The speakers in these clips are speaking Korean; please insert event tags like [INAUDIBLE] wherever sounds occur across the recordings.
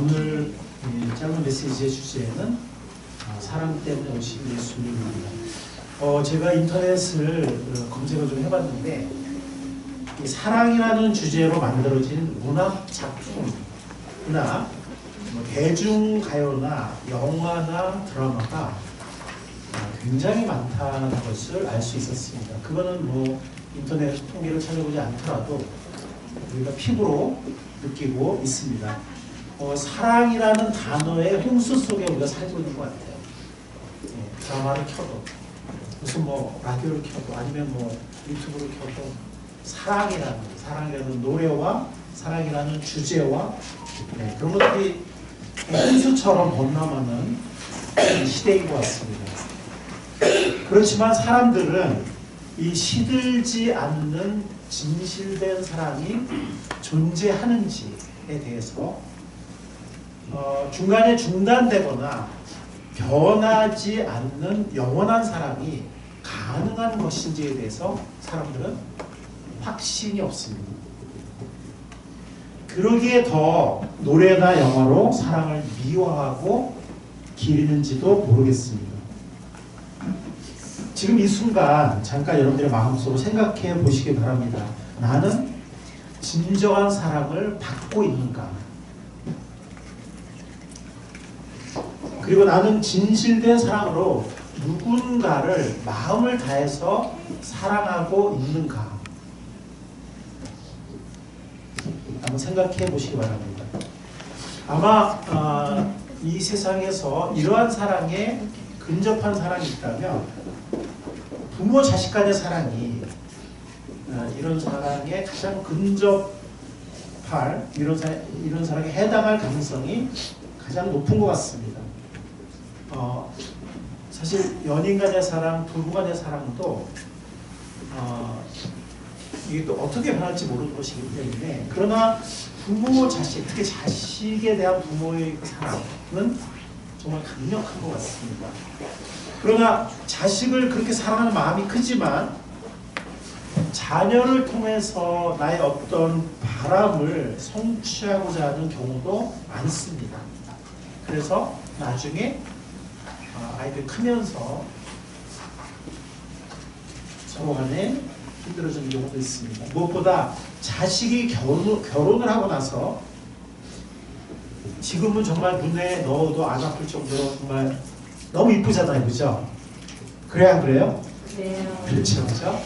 오늘 이 짧은 메시지의 주제는 아, 사랑 때문에 오신 예수님입니다. 어, 제가 인터넷을 어, 검색을 좀 해봤는데 이 사랑이라는 주제로 만들어진 문학 작품이나 뭐 대중가요나 영화나 드라마가 아, 굉장히 많다는 것을 알 수 있었습니다. 그거는 뭐 인터넷 통계를 찾아보지 않더라도 우리가 피부로 느끼고 있습니다. 어, 사랑이라는 단어의 홍수 속에 우리가 살고 있는 것 같아요. 예, 드라마를 켜도 무슨 뭐 라디오를 켜도 아니면 뭐 유튜브를 켜도 사랑이라는 사랑이라는 노래와 사랑이라는 주제와 네, 그런 것들이 홍수처럼 번남하는 시대인 것 같습니다. 그렇지만 사람들은 이 시들지 않는 진실된 사랑이 존재하는지에 대해서 어, 중간에 중단되거나 변하지 않는 영원한 사랑이 가능한 것인지에 대해서 사람들은 확신이 없습니다. 그러기에 더 노래나 영화로 사랑을 미화하고 기리는지도 모르겠습니다. 지금 이 순간 잠깐 여러분들의 마음속으로 생각해 보시기 바랍니다. 나는 진정한 사랑을 받고 있는가? 그리고 나는 진실된 사랑으로 누군가를 마음을 다해서 사랑하고 있는가? 한번 생각해 보시기 바랍니다. 아마 어, 이 세상에서 이러한 사랑에 근접한 사랑이 있다면 부모 자식 간의 사랑이 어, 이런 사랑에 가장 근접할 이런, 사, 이런 사랑에 해당할 가능성이 가장 높은 것 같습니다. 어, 사실 연인 간의 사랑, 부부 간의 사랑도 어, 이게 또 어떻게 변할지 모르는 것이기 때문에 그러나 부모 자식, 특히 자식에 대한 부모의 그 사랑은 정말 강력한 것 같습니다. 그러나 자식을 그렇게 사랑하는 마음이 크지만 자녀를 통해서 나의 어떤 바람을 성취하고자 하는 경우도 많습니다. 그래서 나중에 아, 아이들 크면서 서로 간에 힘들어지는 경우도 있습니다. 무엇보다 자식이 결혼, 결혼을 하고 나서 지금은 정말 눈에 넣어도 안 아플 정도로 정말 너무 이쁘잖아요. 그죠? 그래야 안 그래요? 네. 그렇죠. 그죠?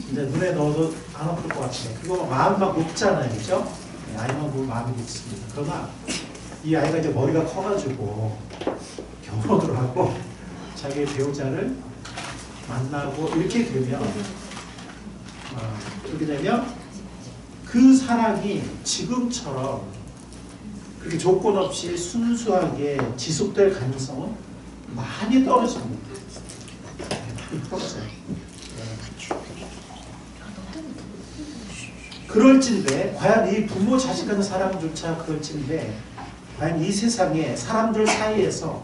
진짜 눈에 넣어도 안 아플 것 같아요. 그거 마음이 막 높잖아요. 그죠? 네, 아이만 보면 마음이 높습니다. 그러나 이 아이가 이제 머리가 커가지고 결혼을 하고 자기의 배우자를 만나고 이렇게 되면 어, 그렇게 되면 그 사랑이 지금처럼 그렇게 조건 없이 순수하게 지속될 가능성은 많이 떨어집니다. 네. 그럴진데 과연 이 부모 자식 간의 사랑조차 그럴진데 과연 이 세상에 사람들 사이에서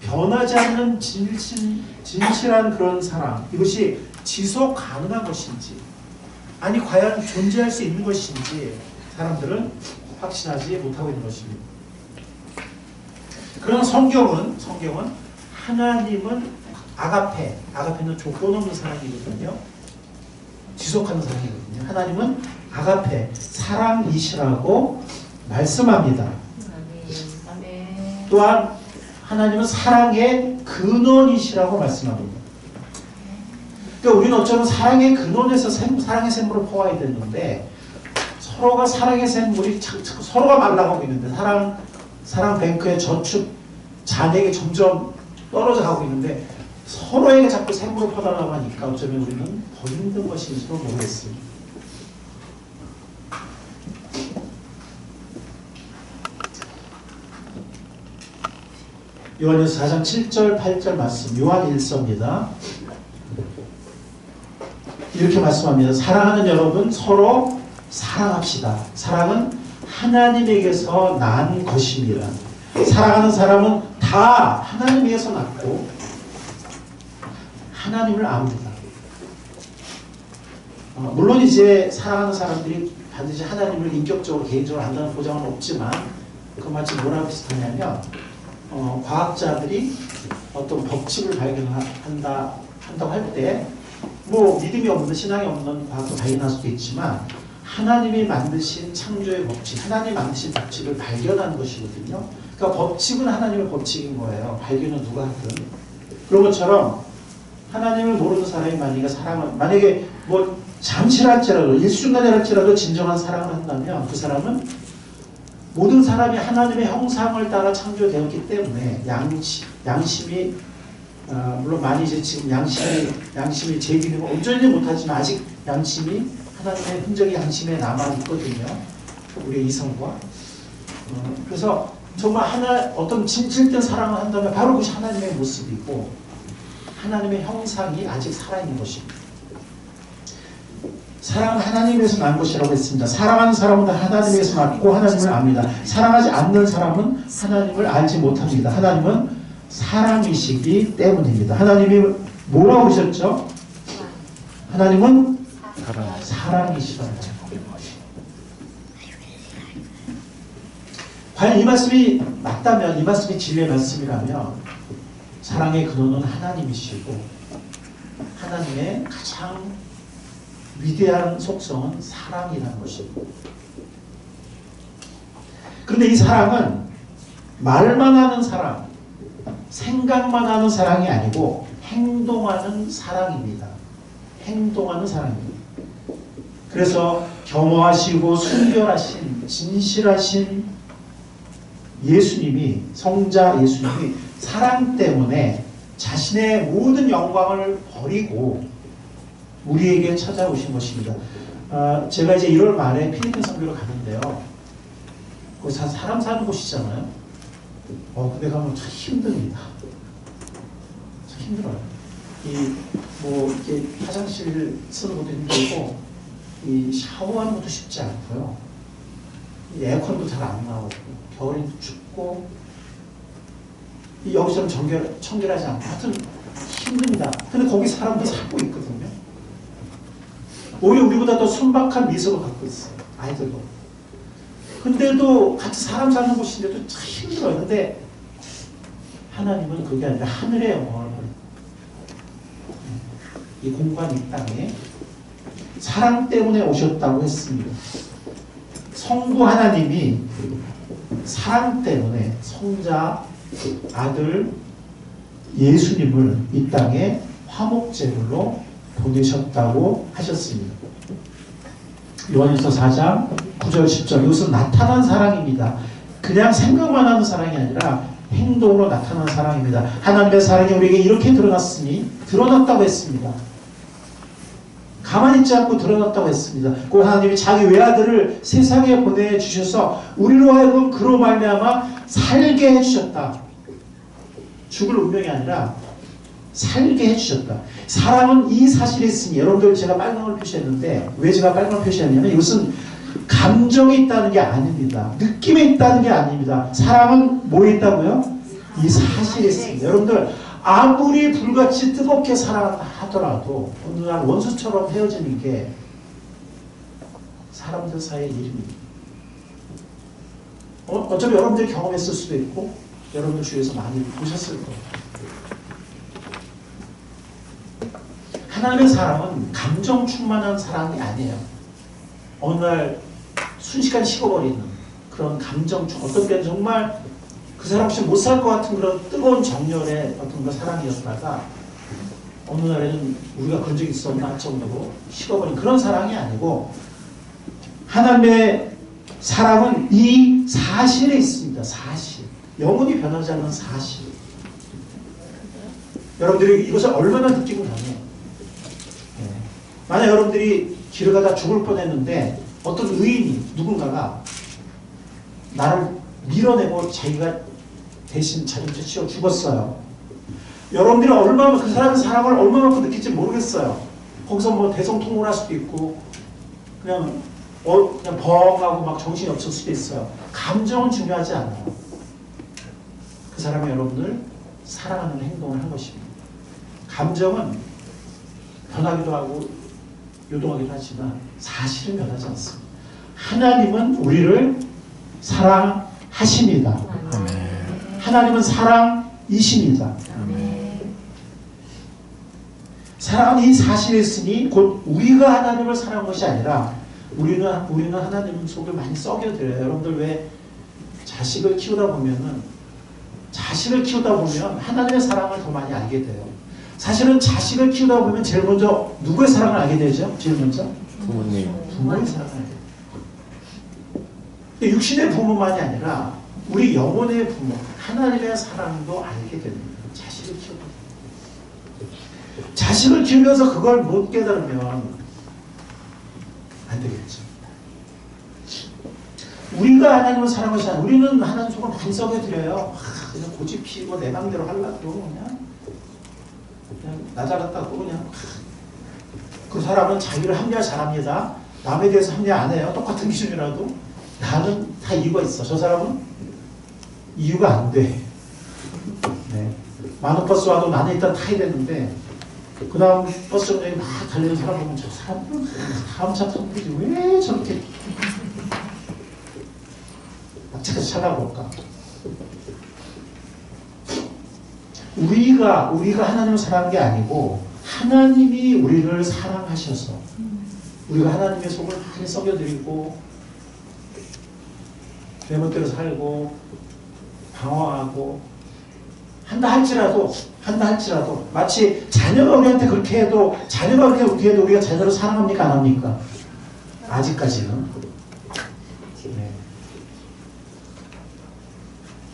변하지 않는 진실, 진실한 그런 사랑 이것이 지속 가능한 것인지 아니 과연 존재할 수 있는 것인지 사람들은 확신하지 못하고 있는 것입니다. 그런 성경은 성경은 하나님은 아가페 아가페는 조건 없는 사랑이거든요. 지속하는 사랑이거든요. 하나님은 아가페 사랑이시라고 말씀합니다. 또한 하나님은 사랑의 근원이시라고 말씀합니다. 그러니까 우리는 어쩌면 사랑의 근원에서 샘, 사랑의 샘물을 퍼와야 되는데 서로가 사랑의 샘물이 자- 자- 서로가 말라가고 있는데 사랑 사랑 뱅크의 저축 잔액이 점점 떨어져 가고 있는데 서로에게 자꾸 샘물을 퍼달라고 하니까 어쩌면 우리는 더 힘든 것인지도 모르겠습니다. 요한일서 4장 7절 8절 말씀 요한 1서입니다. 이렇게 말씀합니다. 사랑하는 여러분 서로 사랑합시다. 사랑은 하나님에게서 난 것입니다. 사랑하는 사람은 다 하나님에게서 났고 하나님을 압니다. 어, 물론 이제 사랑하는 사람들이 반드시 하나님을 인격적으로 개인적으로 안다는 보장은 없지만 그 마치 뭐랑 비슷하냐면 어, 과학자들이 어떤 법칙을 발견한다 한다고 할 때 뭐 믿음이 없는 신앙이 없는 과학을 발견할 수도 있지만 하나님이 만드신 창조의 법칙, 하나님이 만드신 법칙을 발견하는 것이거든요. 그러니까 법칙은 하나님의 법칙인 거예요. 발견은 누가 하든. 그런 것처럼 하나님을 모르는 사람이 만약에 사랑을 만약에 뭐 잠시랄지라도 일순간이랄지라도 진정한 사랑을 한다면 그 사람은 모든 사람이 하나님의 형상을 따라 창조되었기 때문에 양심, 양심이 어, 물론 많이 이제 지금 양심이 양심이 제 기능을 온전히 못하지만 아직 양심이 하나님의 흔적이 양심에 남아 있거든요. 우리의 이성과 어, 그래서 정말 하나 어떤 진실된 사랑을 한다면 바로 그것이 하나님의 모습이고 하나님의 형상이 아직 살아있는 것입니다. 사랑은 하나님에서 난 것이라고 했습니다. 사랑하는 사람은 다 하나님에서 났고 하나님을 압니다. 사랑하지 않는 사람은 하나님을 알지 못합니다. 하나님은 사랑이시기 때문입니다. 하나님이 뭐라고 하셨죠? 하나님은 사랑이시라고. 과연 이 말씀이 맞다면, 이 말씀이 진리의 말씀이라면, 사랑의 근원은 하나님이시고, 하나님의 가장 위대한 속성은 사랑이라는 것입니다. 그런데 이 사랑은 말만 하는 사랑, 생각만 하는 사랑이 아니고 행동하는 사랑입니다. 행동하는 사랑입니다. 그래서 겸허하시고 순결하신 진실하신 예수님이 성자 예수님이 사랑 때문에 자신의 모든 영광을 버리고 우리에게 찾아오신 것입니다. 아, 제가 이제 1월 말에 필리핀 선교를 가는데요. 사- 사람 사는 곳이잖아요. 어, 근데 가면 참 힘듭니다. 참 힘들어요. 이, 뭐, 이렇게 화장실 쓰는 것도 힘들고, 이 샤워하는 것도 쉽지 않고요. 이 에어컨도 잘 안 나오고, 겨울엔 춥고, 이 여기처럼 정결, 청결하지 않고, 하여튼 힘듭니다. 근데 거기 사람도 살고 있거든요. 오히려 우리보다 더 순박한 미소를 갖고 있어요. 아이들도. 근데도 같이 사람 사는 곳인데도 참 힘들어요. 근데 하나님은 그게 아니라 하늘의 영광을 이 공간 이 땅에 사랑 때문에 오셨다고 했습니다. 성부 하나님이 사랑 때문에 성자 아들 예수님을 이 땅에 화목제물로 보내셨다고 하셨습니다. 요한일서 4장 9절 10절 이것은 나타난 사랑입니다. 그냥 생각만 하는 사랑이 아니라 행동으로 나타난 사랑입니다. 하나님의 사랑이 우리에게 이렇게 드러났으니 드러났다고 했습니다. 가만히 있지 않고 드러났다고 했습니다. 그 하나님이 자기 외아들을 세상에 보내주셔서 우리로 하여금 그로 말미암아 살게 해주셨다. 죽을 운명이 아니라 살게 해주셨다. 사랑은 이 사실이 있으니 여러분들 제가 빨강을 표시했는데 왜 제가 빨강을 표시했냐면 이것은 감정이 있다는 게 아닙니다. 느낌이 있다는 게 아닙니다. 사랑은 뭐에 있다고요? 이 사실이 있습니다. 여러분들 아무리 불같이 뜨겁게 사랑하더라도 어느 날 원수처럼 헤어지는 게 사람들 사이의 일입니다. 어, 어차피 여러분들이 경험했을 수도 있고 여러분들 주위에서 많이 보셨을 거예요. 하나님의 사랑은 감정 충만한 사랑이 아니에요. 어느 날 순식간 식어버리는 그런 감정 충 어떤 때는 정말 그 사람 없이 못 살 것 같은 그런 뜨거운 정열의 어떤 그 사랑이었다가 어느 날에는 우리가 그런 적이 있었나 할 정도로 식어버린 그런 사랑이 아니고 하나님의 사랑은 이 사실에 있습니다. 사실. 영원히 변하지 않는 사실. 여러분들이 이것을 얼마나 느끼고 나면 예. 만약 여러분들이 길을 가다 죽을 뻔했는데 어떤 의인이 누군가가 나를 밀어내고 자기가 대신 자기를 치워 죽었어요. 여러분들이 얼마나 그 사람의 사랑을 얼마만큼 느낄지 모르겠어요. 거기서 뭐 대성통곡할 수도 있고 그냥 어, 그냥 벙하고 막 정신이 없을 수도 있어요. 감정은 중요하지 않아요. 그 사람이 여러분을 사랑하는 행동을 한 것입니다. 감정은 변하기도 하고 요동하기도 하지만 사실은 변하지 않습니다. 하나님은 우리를 사랑 사랑하십니다. 아멘. 하나님은 사랑이십니다. 아멘. 사랑은 이 사실에 있으니 곧 우리가 하나님을 사랑한 것이 아니라 우리는 우리는 하나님 속을 많이 썩여드려요. 여러분들 왜 자식을 키우다 보면은 자식을 키우다 보면 하나님의 사랑을 더 많이 알게 돼요. 사실은 자식을 키우다 보면 제일 먼저 누구의 사랑을 알게 되죠? 제일 먼저 부모님. 부모의 사랑을 알게 돼요. 육신의 부모만이 아니라 우리 영혼의 부모, 하나님의 사랑도 알게 됩니다. 자식을 키우다. 자식을 키우면서 그걸 못 깨달으면 안 되겠죠. 우리가 하나님을 사랑하지 않아. 우리는 하나님 속을 많이 썩여드려요. 아, 그냥 고집 피고 내 맘대로 하려고 그냥 그냥 나 잘났다고 그냥 그 사람은 자기를 합리화 잘합니다. 남에 대해서 합리화 안 해요. 똑같은 기준이라도 나는 다 이유가 있어. 저 사람은 이유가 안 돼. 네. 많은 버스 와도 나는 일단 타야 되는데 그 다음 버스 정류장에 막 달리는 사람 보면 저 사람은 다음 차 타고 있지. 왜 저렇게 막 차에서 찾아볼까? 우리가 우리가 하나님을 사랑한 게 아니고 하나님이 우리를 사랑하셔서 우리가 하나님의 속을 많이 썩여드리고 내 멋대로 살고 방황하고 한다 할지라도 한다 할지라도 마치 자녀가 우리한테 그렇게 해도 자녀가 그렇게 우리 해도 우리가 자녀를 사랑합니까 안 합니까? 아직까지는 네.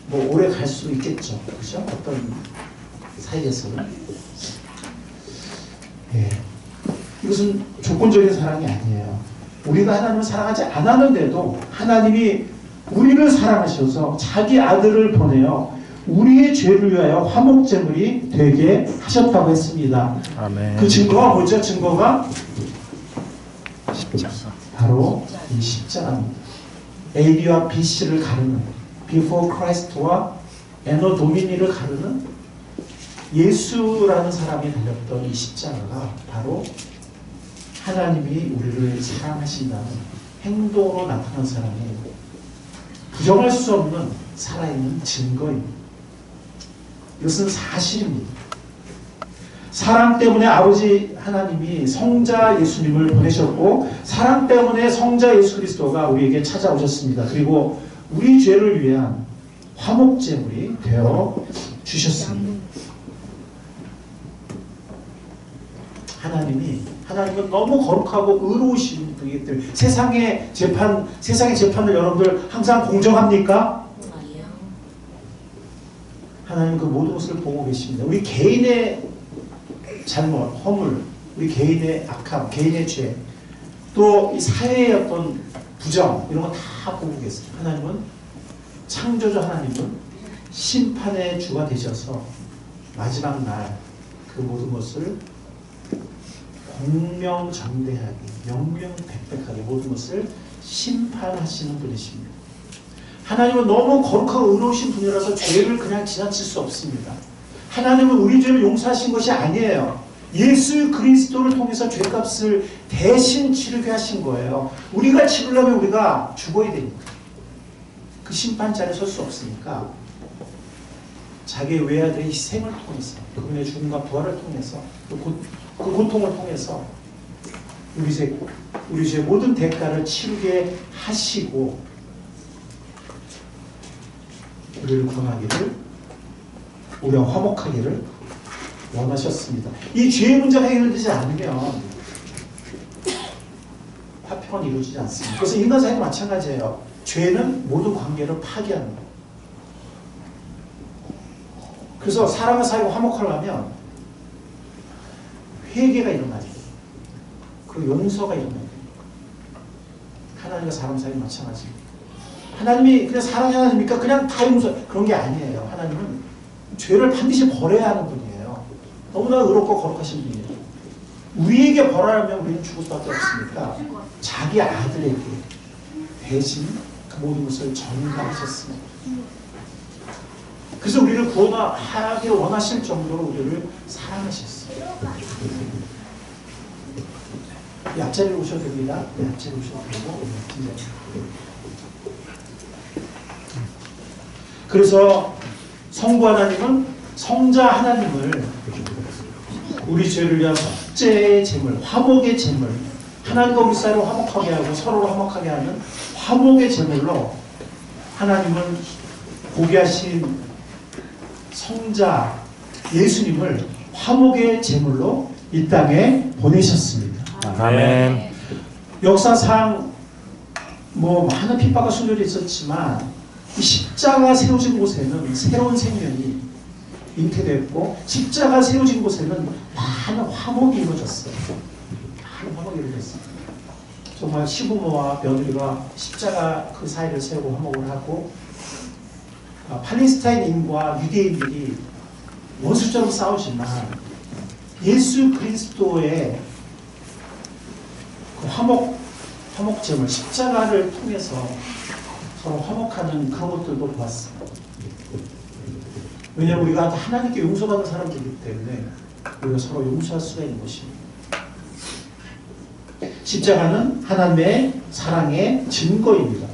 뭐 오래 갈 수 있겠죠 그죠? 어떤 사이에서는 예. 이것은 조건적인 사랑이 아니에요 우리가 하나님을 사랑하지 않았는데도 하나님이 우리를 사랑하셔서 자기 아들을 보내어 우리의 죄를 위하여 화목제물이 되게 하셨다고 했습니다. 아멘. 그 증거가 뭐죠? 증거가 십자가. 바로 이 십자가입니다. AB와 BC를 가르는 Before Christ와 Anno Domini를 가르는 예수라는 사람이 달렸던 이 십자가가 바로 하나님이 우리를 사랑하신다는 행동으로 나타난 사랑이에요. 부정할 수 없는 살아있는 증거입니다. 이것은 사실입니다. 사랑 때문에 아버지 하나님이 성자 예수님을 보내셨고 사랑 때문에 성자 예수 그리스도가 우리에게 찾아오셨습니다. 그리고 우리 죄를 위한 화목제물이 되어 주셨습니다. 하나님이 하나님은 너무 거룩하고 의로우신 분이기 때문에 세상의 재판 세상의 재판을 여러분들 항상 공정합니까? 아니요. 하나님 그 모든 것을 보고 계십니다. 우리 개인의 잘못, 허물, 우리 개인의 악함, 개인의 죄, 또 이 사회의 어떤 부정 이런 거 다 보고 계세요. 하나님은 창조주 하나님은 심판의 주가 되셔서 마지막 날 그 모든 것을 공명정대하게 명명백백하게 모든 것을 심판하시는 분이십니다. 하나님은 너무 거룩하고 의로우신 분이라서 죄를 그냥 지나칠 수 없습니다. 하나님은 우리 죄를 용서하신 것이 아니에요. 예수 그리스도를 통해서 죄값을 대신 치르게 하신 거예요. 우리가 치르려면 우리가 죽어야 되니까. 그 심판자리에 설 수 없으니까 자기의 외아들의 희생을 통해서 그분의 죽음과 부활을 통해서 그, 고, 그 고통을 통해서 우리 죄, 우리 죄 모든 대가를 치르게 하시고 우리를 구원하기를 우리와 화목하기를 원하셨습니다. 이 죄의 문제가 해결되지 않으면 화평은 이루어지지 않습니다. 그래서 인간 사회도 마찬가지예요. 죄는 모든 관계를 거예요. 그래서 사람과 사이가 화목하려면 회개가 일어나야 돼요. 그 용서가 일어나야 돼요. 하나님과 사람 사이 마찬가지입니다. 하나님이 그냥 사랑이 하나님입니까? 그냥 다 용서 그런 게 아니에요. 하나님은 죄를 반드시 벌해야 하는 분이에요. 너무나 의롭고 거룩하신 분이에요. 우리에게 벌하려면 우리는 죽을 수밖에 없으니까 자기 아들에게 대신 그 모든 것을 전가하셨습니다. 그래서 우리를 구원하기 원하실 정도로 우리를 사랑하셨어요. 이 앞자리로 오셔도 됩니다. 네, 앞자리로 오셔도 되고 네. 그래서 성부 하나님은 성자 하나님을 우리 죄를 위한 속죄의 제물, 화목의 제물, 하나님과 우리 사이를 화목하게 하고 서로를 화목하게 하는 화목의 제물로 하나님은 고귀하신 성자 예수님을 화목의 제물로 이 땅에 보내셨습니다. 아멘. 역사상 뭐 많은 핍박과 순절이 있었지만 이 십자가 세워진 곳에는 새로운 생명이 잉태됐고 십자가 세워진 곳에는 많은 화목이 이루어졌어요. 많은 화목이 이루어졌어요. 정말 시부모와 며느리가 십자가 그 사이를 세우고 화목을 하고 아, 팔레스타인인과 유대인들이 원수처럼 싸우지만 예수 그리스도의 그 화목 화목점을 십자가를 통해서 서로 화목하는 그런 것들도 보았어요. 왜냐하면 우리가 하나님께 용서받은 사람들이기 때문에 우리가 서로 용서할 수가 있는 것입니다. 십자가는 하나님의 사랑의 증거입니다.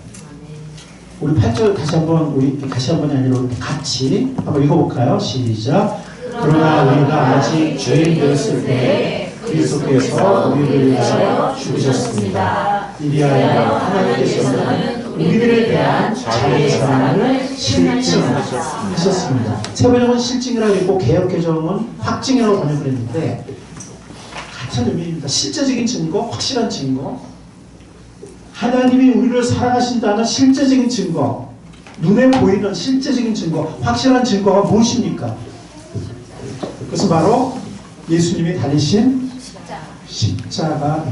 우리 8절 다시 한번 우리 다시 한번이 아니라 같이 한번 읽어볼까요? 시작. 그러나 우리가 아직 죄인 되었을 때 그리스도께서 우리를 위하여 죽으셨습니다. 이리하여 하나님께서는 우리들에 대한 자기의 사랑을 실증하셨습니다. 세 번역은 실증이라고 했고 개혁 개정은 확증이라고 번역을 했는데 같은 의미입니다. 실제적인 증거, 확실한 증거. 하나님이 우리를 사랑하신다는 실제적인 증거, 눈에 보이는 실제적인 증거, 확실한 증거가 무엇입니까? 그것은 바로 예수님이 달리신 십자. 십자가입니다.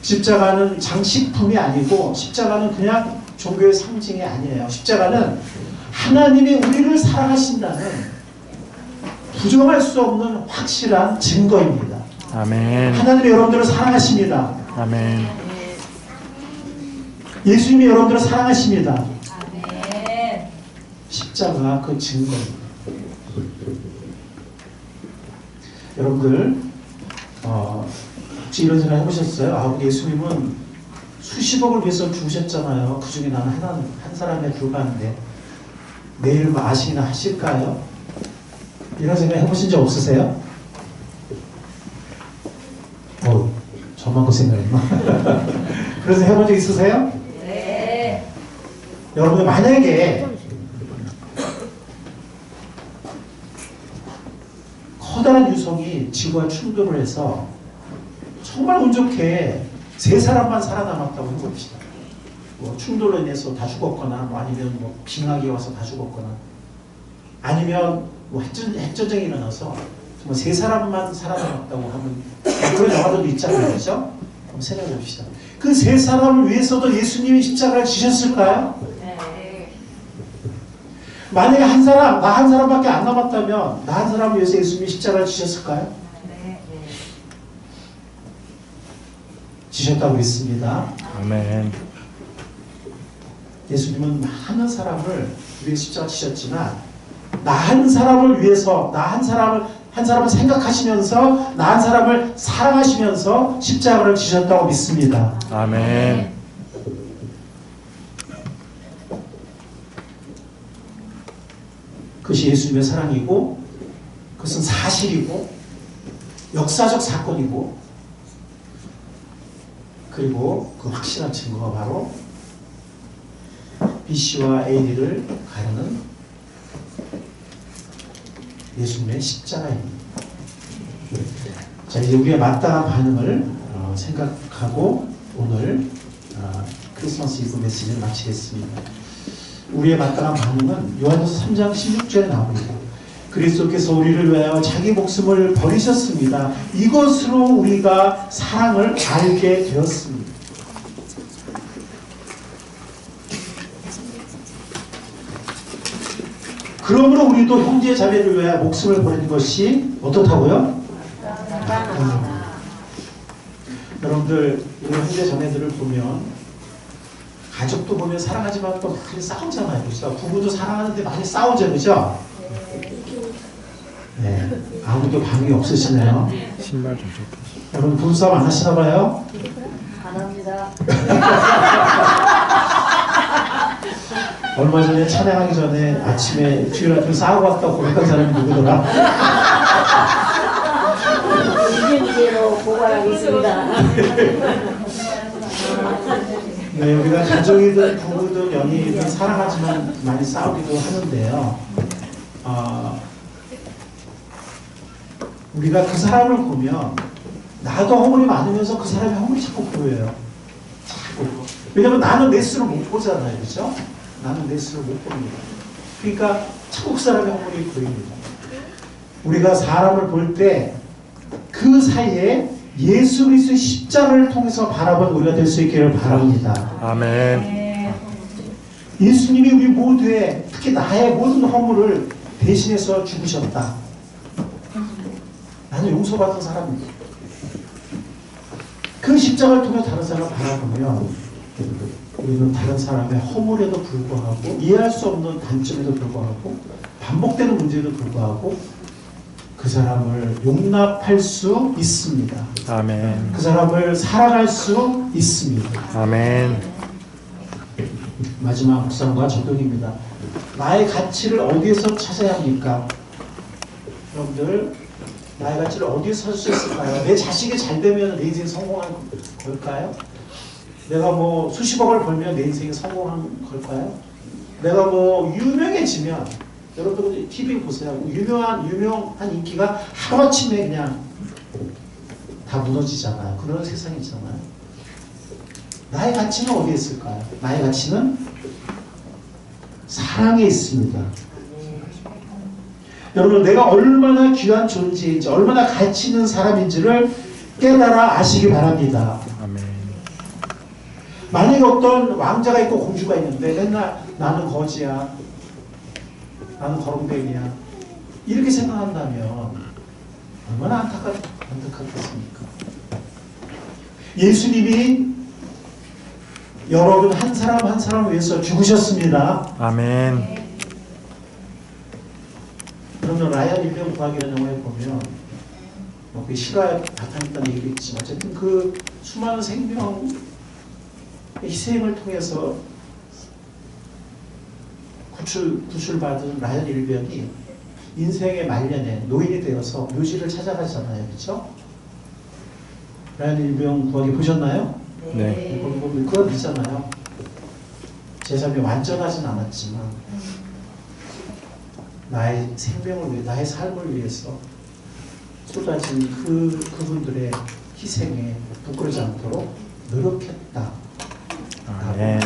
십자가는 장식품이 아니고 십자가는 그냥 종교의 상징이 아니에요. 십자가는 하나님이 우리를 사랑하신다는 부정할 수 없는 확실한 증거입니다. 아멘. 하나님이 여러분들을 사랑하십니다. 아멘. 예수님이 여러분들을 사랑하십니다. 아멘. 십자가 그 증거입니다. 여러분들 어, 혹시 이런 생각 해보셨어요? 아, 우리 예수님은 수십억을 위해서 죽으셨잖아요. 그 중에 나는 한, 한 사람에 불과한데 내일 뭐 아시나 하실까요? 이런 생각 해보신 적 없으세요? 어, 저만 그 생각했나? [LAUGHS] 그래서 해본 적 있으세요? 네. 여러분 만약에 커다란 유성이 지구와 충돌을 해서 정말 운 좋게 세 사람만 살아남았다고 해봅시다. 뭐 충돌로 인해서 다 죽었거나 뭐 아니면 뭐 빙하기 와서 다 죽었거나 아니면 뭐 핵전, 핵전쟁이 일어나서 정말 세 사람만 살아남았다고 하면 그런 영화들도 있잖아요. 그죠? 한번 생각해 봅시다. 그 세 사람을 위해서도 예수님이 십자가를 지셨을까요? 네. 만약에 한 사람, 나 한 사람밖에 안 남았다면 나 한 사람을 위해서 예수님이 십자가를 지셨을까요? 네. 지셨다고 믿습니다. 아멘. 예수님은 많은 사람을 위해 십자가 지셨지만 나 한 사람을 위해서 나 한 사람을 한 사람을 생각하시면서 나 한 사람을 사랑하시면서 십자가를 지셨다고 믿습니다. 아멘. 그것이 예수님의 사랑이고 그것은 사실이고 역사적 사건이고 그리고 그 확실한 증거가 바로 BC와 AD를 가르는 예수님의 십자가입니다. 자 이제 우리의 마땅한 반응을 어, 생각하고 오늘 어, 크리스마스 이브 메시지를 마치겠습니다. 우리의 마땅한 반응은 요한도서 3장 16절에 나옵니다. 그리스도께서 우리를 위하여 자기 목숨을 버리셨습니다. 이것으로 우리가 사랑을 알게 되었습니다. 그러므로 우리도 형제 자매를 위하여 목숨을 버리는 것이 어떻다고요? 여러분들 우리 형제 자매들을 보면 가족도 보면 사랑하지만 또 많이 싸우잖아요. 그렇죠? 부부도 사랑하는데 많이 싸우죠. 그죠? 네. 아무도 반응이 없으시네요. 신발 좀 줘. 여러분 부부싸움 안 하시나 봐요? 안 합니다. [LAUGHS] 얼마 전에 찬양하기 전에 아침에 주일날 좀 싸고 왔다고 고백한 사람이 누구더라? [LAUGHS] 이제로 고발하겠습니다. [LAUGHS] 네, 우리가 가족이든 부부든 연인이든 사랑하지만 많이 싸우기도 하는데요. 아, 우리가 그 사람을 보면 나도 허물이 많으면서 그 사람이 허물이 자꾸 보여요. 왜냐면 나는 내 수를 못 보잖아요. 그죠? 나는 내 수를 못 봅니다. 그러니까 자꾸 그 사람의 허물이 보입니다. 우리가 사람을 볼 때 그 사이에 예수 그리스도의 십자가를 통해서 바라본 우리가 될 수 있기를 바랍니다. 아멘. 네. 예수님이 우리 모두의 특히 나의 모든 허물을 대신해서 죽으셨다. 나는 용서받은 사람입니다. 그 십자가를 통해 다른 사람을 바라보면 우리는 다른 사람의 허물에도 불구하고 이해할 수 없는 단점에도 불구하고 반복되는 문제에도 불구하고 그 사람을 용납할 수 있습니다. 아멘. 그 사람을 사랑할 수 있습니다. 아멘. 마지막 묵상과 적용입니다. 나의 가치를 어디에서 찾아야 합니까? 여러분들 나의 가치를 어디에서 찾을 수 있을까요? 내 자식이 잘 되면 내 인생 성공한 걸까요? 내가 뭐 수십억을 벌면 내 인생이 성공한 걸까요? 내가 뭐 유명해지면 여러분들 TV 보세요. 유명한 유명한 인기가 하루아침에 그냥 다 무너지잖아요. 그런 세상이 있잖아요. 나의 가치는 어디에 있을까요? 나의 가치는 사랑에 있습니다. 여러분, 내가 얼마나 귀한 존재인지, 얼마나 가치 있는 사람인지를 깨달아 아시기 바랍니다. 만약에 어떤 왕자가 있고 공주가 있는데 맨날 나는 거지야, 나는 거렁뱅이야, 이렇게 생각한다면 얼마나 안타깝, 안타깝겠습니까? 예수님이 여러분 한 사람 한 사람 위해서 죽으셨습니다. 아멘. 그러면 라이언 일병 구하기라는 영화에 보면 뭐 그게 실화에 있다는 얘기도 있지만 어쨌든 그 수많은 생명의 희생을 통해서 구출 구출받은 라이언 일병이 인생의 말년에 노인이 되어서 묘지를 찾아가잖아요, 그렇죠? 라이언 일병 구하기 보셨나요? 네. 거기 보면 그건 있잖아요. 제 삶이 완전하진 않았지만 나의 생명을 위해 나의 삶을 위해서 쏟아진 그 그분들의 희생에 부끄러지 않도록 노력했다. 아멘.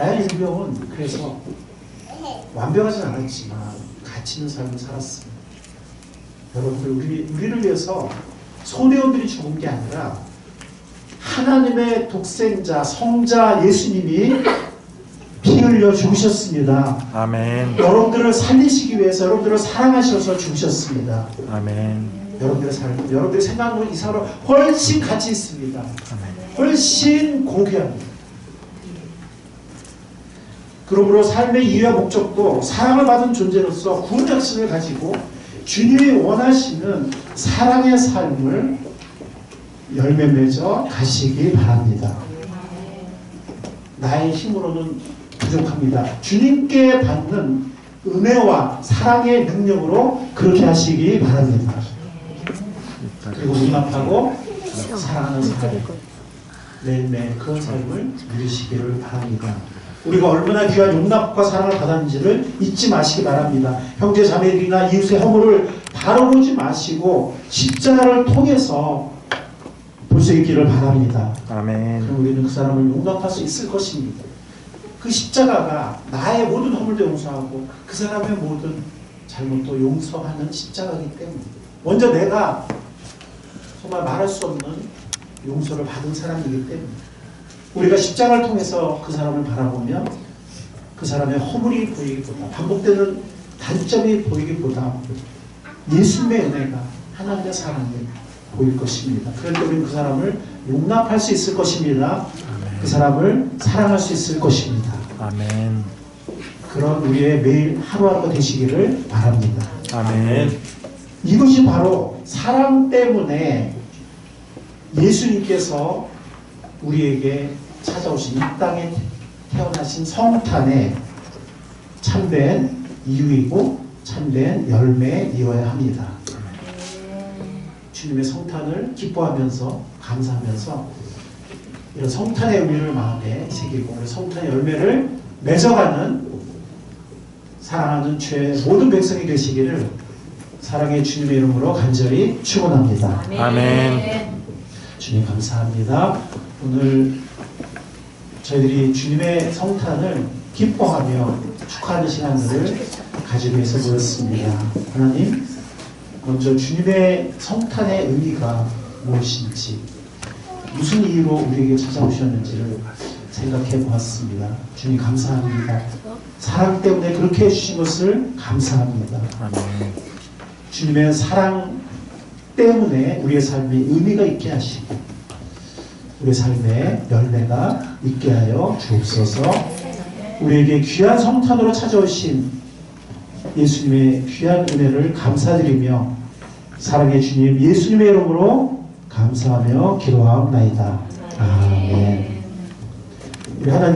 나의 일병은 그래서 완벽하진 않았지만 가치 있는 삶을 살았습니다. 여러분들 우리 우리를 위해서 소대원들이 죽은 게 아니라 하나님의 독생자 성자 예수님이 피 흘려 죽으셨습니다. 아멘. 여러분들을 살리시기 위해서 여러분들을 사랑하셔서 죽으셨습니다. 아멘. 여러분들의 삶, 여러분들의 생각은 이상으로 훨씬 가치 있습니다. 아멘. 훨씬 고귀합니다. 그러므로 삶의 이유와 목적도 사랑을 받은 존재로서 구원 확신을 가지고 주님이 원하시는 사랑의 삶을 열매 맺어 가시기 바랍니다. 나의 힘으로는 부족합니다. 주님께 받는 은혜와 사랑의 능력으로 그렇게 하시기 바랍니다. 그리고 용납하고 사랑하는 삶, 매일매일 그런 삶을 누리시기를 바랍니다. 우리가 얼마나 귀한 용납과 사랑을 받았는지를 잊지 마시기 바랍니다. 형제 자매들이나 이웃의 허물을 바로 보지 마시고 십자가를 통해서 볼 수 있기를 바랍니다. 아멘. 그럼 우리는 그 사람을 용납할 수 있을 것입니다. 그 십자가가 나의 모든 허물도 용서하고 그 사람의 모든 잘못도 용서하는 십자가이기 때문에 먼저 내가 정말 말할 수 없는 용서를 받은 사람이기 때문에 우리가 십자가를 통해서 그 사람을 바라보면 그 사람의 허물이 보이기보다 반복되는 단점이 보이기보다 예수님의 은혜가 하나님의 사랑이 보일 것입니다. 그럴 때 우리는 그 사람을 용납할 수 있을 것입니다. 그 사람을 사랑할 수 있을 것입니다. 아멘. 그런 우리의 매일 하루하루가 되시기를 바랍니다. 아멘. 이것이 바로 사랑 때문에 예수님께서 우리에게 찾아오신 이 땅에 태어나신 성탄의 참된 이유이고 참된 열매이어야 합니다. 주님의 성탄을 기뻐하면서 감사하면서 이런 성탄의 의미를 마음에 새기고 성탄의 열매를 맺어가는 사랑하는 죄 모든 백성이 되시기를 사랑의 주님의 이름으로 간절히 축원합니다. 아멘. 주님 감사합니다. 오늘 저희들이 주님의 성탄을 기뻐하며 축하하는 시간들을 가지기 위해서 모였습니다. 하나님, 먼저 주님의 성탄의 의미가 무엇인지, 무슨 이유로 우리에게 찾아오셨는지를 생각해 보았습니다. 주님 감사합니다. 사랑 때문에 그렇게 해주신 것을 감사합니다. 주님의 사랑 때문에 우리의 삶이 의미가 있게 하시고 우리의 삶에 열매가 있게 하여 주옵소서 우리에게 귀한 성탄으로 찾아오신 예수님의 귀한 은혜를 감사드리며 사랑의 주님 예수님의 이름으로 감사하며 기도하옵나이다. 아멘 우리 하나님